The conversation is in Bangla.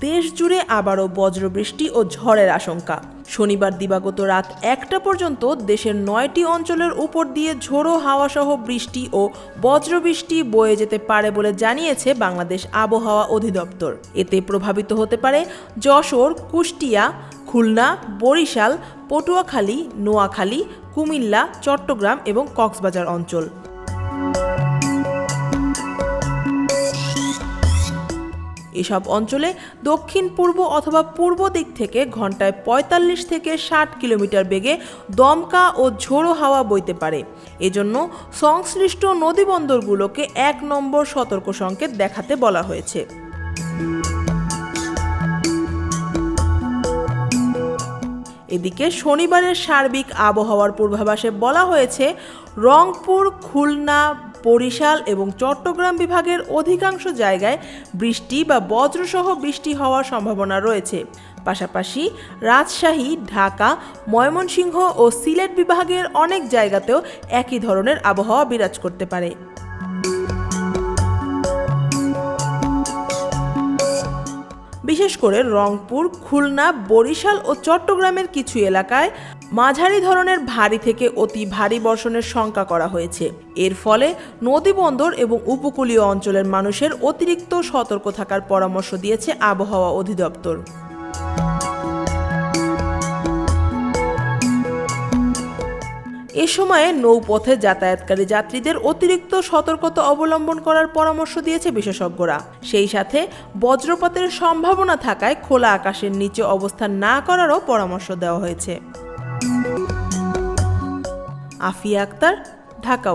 দেশ জুড়ে আবারও বজ্রবৃষ্টি ও ঝড়ের আশঙ্কা। শনিবার দিবাগত রাত একটা পর্যন্ত দেশের নয়টি অঞ্চলের উপর দিয়ে ঝোড়ো হাওয়াসহ বৃষ্টি ও বজ্রবৃষ্টি বয়ে যেতে পারে বলে জানিয়েছে বাংলাদেশ আবহাওয়া অধিদপ্তর। এতে প্রভাবিত হতে পারে যশোর, কুষ্টিয়া, খুলনা, বরিশাল, পটুয়াখালী, নোয়াখালী, কুমিল্লা, চট্টগ্রাম এবং কক্সবাজার অঞ্চল। এসব অঞ্চলে দক্ষিণ, পূর্ব অথবা পূর্ব দিক থেকে ঘন্টায় ৪৫ থেকে ষাট কিলোমিটার বেগে দমকা ও ঝোড়ো হাওয়া বইতে পারে। এজন্য সংশ্লিষ্ট নদীবন্দরগুলোকে এক নম্বর সতর্ক সংকেত দেখাতে বলা হয়েছে। এদিকে শনিবারের সার্বিক আবহাওয়ার পূর্বাভাসে বলা হয়েছে, রংপুর, খুলনা, বরিশাল এবং চট্টগ্রাম বিভাগের অধিকাংশ জায়গায় বৃষ্টি বা বজ্রসহ বৃষ্টি হওয়ার সম্ভাবনা রয়েছে। পাশাপাশি রাজশাহী, ঢাকা, ময়মনসিংহ ও সিলেট বিভাগের অনেক জায়গাতেও একই ধরনের আবহাওয়া বিরাজ করতে পারে। বিশেষ করে রংপুর, খুলনা, বরিশাল ও চট্টগ্রামের কিছু এলাকায় মাঝারি ধরনের ভারী থেকে অতি ভারী বর্ষণের শঙ্কা করা হয়েছে। এর ফলে নদীবন্দর এবং উপকূলীয় অঞ্চলের মানুষের অতিরিক্ত সতর্ক থাকার পরামর্শ দিয়েছে আবহাওয়া অধিদপ্তর। এ সময়ে নৌপথে যাতায়াতকারী যাত্রীদের অতিরিক্ত সতর্কতা অবলম্বন করার পরামর্শ দিয়েছে বিশেষজ্ঞরা। সেই সাথে বজ্রপাতের সম্ভাবনা থাকায় খোলা আকাশের নিচে অবস্থান না করারও পরামর্শ দেওয়া হয়েছে। আফিয়া আক্তার, ঢাকা